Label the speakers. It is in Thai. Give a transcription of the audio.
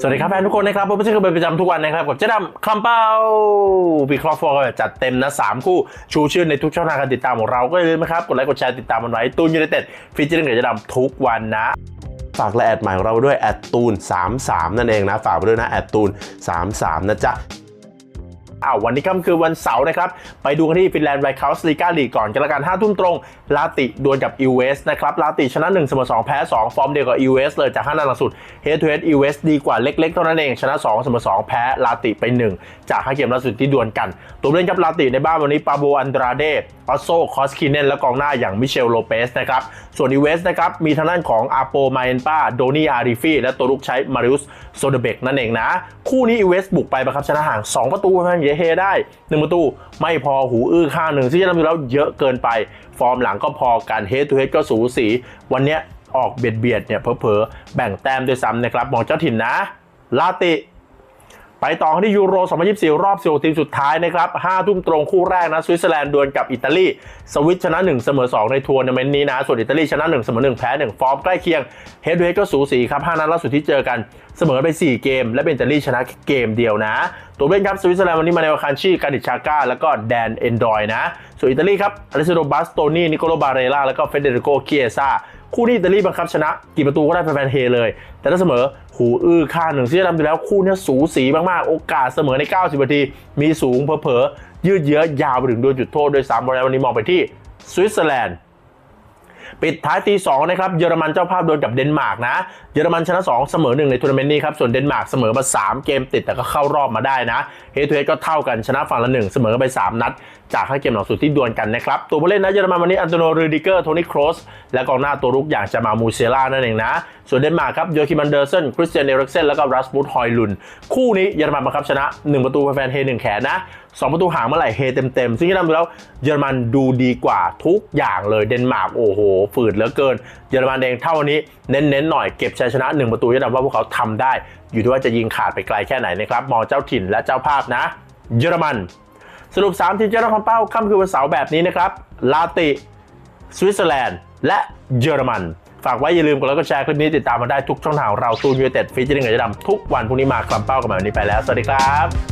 Speaker 1: สวัสดีครับแฟนทุกคนนะครับผมไม่ใช่คือเป็นประจำทุกวันนะครับกับเจ๊ดำคลัมเป้าพีครอฟฟอร์จัดเต็มนะสามคู่ชูชื่อในทุกช่องทางการติดตามของเราก็อย่าลืมนะครับกดไลค์กดแชร์ติดตามมันไว้ตูนยูไนเต็ดฟีเจอร์กับเจ๊ดำทุกวันนะฝากและแอดใหม่ของเราด้วยแอดตูน33นั่นเองนะฝากไปด้วยนะแอดตูน33นะจ๊ะ อ้าววันนี้ค่ำคือวันเสาร์นะครับ ไปดูกันที่ฟินแลนด์ไวคาสลีกาลีก่อนกันละกัน5ทุ่มตรงลาติดวลกับอีเวสนะครับลาติชนะ1เสมอ2แพ้ 2 ฟอร์มเดียวกับอีเวสเลยจาก5นัดหลังสุดเฮดทูเฮดอีเวสดีกว่าเล็กๆ เท่านั้นเองชนะ2เสมอ2แพ้ลาติไป 1 จาก5เกมล่าสุดที่ดวลกัน ตัวเล่นกับลาติในบ้านวันนี้ปาโบอันดราเดออสโซคอสคินเนนและกองหน้าอย่างมิเชลโลเปสนะครับส่วนอีเวสนะครับมีทางด้านของอาโปมาเอนปาโดนี่อาริฟีและตัวลูกใช้มาริอุสโซเดเบกนั่นเองนะคู่นี้อีเวสบุกไปประครับชนะห่าง 2 ประตูแฟนเเฮได้1ประตูไม่พอหูอื้อข้างหนึ่งที่งจะทำอยู่แล้วเยอะเกินไป ฟอร์มหลังก็พอการเฮดทูเฮดก็สูสี วันนี้ออกเบียดเบียดเนี่ยเพอๆแบ่งแต้มด้วยซ้ำนะครับมองเจ้าถิ่นนะ ลาติ ไปต่อที่ยูโร 2024 รอบ 16 ทีมสุดท้ายนะครับ5ทุ่มตรงคู่แรกนะสวิตเซอร์แลนด์ดวลกับอิตาลี สวิตชนะ 1 เสมอ 2 ในทัวร์นาเมนต์นี้นะ ส่วนอิตาลีชนะ 1 เสมอ 1 แพ้ 1 ฟอร์มใกล้เคียงเฮด o ูเฮดก็สูสีครับ5นัดล่าสุดที่เจอกันเสมอไป 4 เกม และเป็นอิตาลีชนะเกมเดียวนะ ตัวเล่นครับสวิตเซอร์แลนด์วันนี้มาในวาคันชีกาดิชาก้า แล้วก็แดนเอนดอยนะ ส่วนอิตาลีครับอเลสโดบัสโตนีนิโคลบาเรล่าแล้วก็เฟเดริโกเคียซาคู่นี้อิตาลีบังคับชนะ กี่ประตูก็ได้แฟนเฮเลย แต่ถ้าเสมอหูอื้อข้าหนึ่งที่จะทำอยู่แล้วคู่นี้สูสีมาก ๆ โอกาสเสมอใน 90 นาที มีสูงเผลอๆยืดเยื้อยาวไปถึงโดนจุดโทษโดยซ้ำบอลวันนี้มองไปที่สวิตเซอร์แลนด์ ปิดท้ายตี2นะครับเยอรมันเจ้าภาพโดนกับเดนมาร์กนะเยอรมันชนะ 2 เสมอ 1 ในทัวร์นาเมนต์นี้ครับส่วนเดนมาร์กเสมอมา 3 เกมติดแต่ก็เข้ารอบมาได้นะเฮทูเฮก็เท่ากันชนะฝั่งละ 1 เสมอไป 3 นัด จากห้าเกมหลังสุดที่ดวลกันนะครับตัวผู้เล่นนะเยอรมันวันนี้อันโตโนรูดิเกอร์โทนี่โครสและกองหน้าตัวรุกอย่างจามามูเซล่านั่นเองนะ ส่วนเดนมาร์กครับโยคิมันเดอร์เซนคริสเตียนเอริกเซนแล้วก็รัสมุดฮอยลุนคู่นี้เยอรมันบังคับชนะ 1 ประตูแฟนเฮหนึ่งแขนนะสองประตูห่างเมื่อไหร่เฮเต็มๆซึ่งที่ทำแล้วเยอรมันดูดีกว่าทุกอย่างเลยเดนมาร์กโอ้โหฝืดเหลือเกิน เยอรมันเองเท่าวันนี้เน้นๆหน่อยเก็บชัยชนะ 1 ประตูจะทำว่าพวกเขาทำได้ อยู่ที่ว่าจะยิงขาดไปไกลแค่ไหนนะครับมองเจ้าถิ่นและเจ้าภาพนะ เยอรมัน สรุป 3 ทีมเจ้าหน้าที่เป้าค่ำคืนวันเสาร์แบบนี้นะครับลาติสวิตเซอร์แลนด์ และเยอรมันฝากไว้อย่าลืมกดไลค์กดแชร์คลิปนี้ติดตามมาได้ทุกช่องทางเราตูนยูเต็ดฟีเจอร์กับจะดำทุกวันพรุ่งนี้มาคลัมเป้ากันแบบนี้ไปแล้ว สวัสดีครับ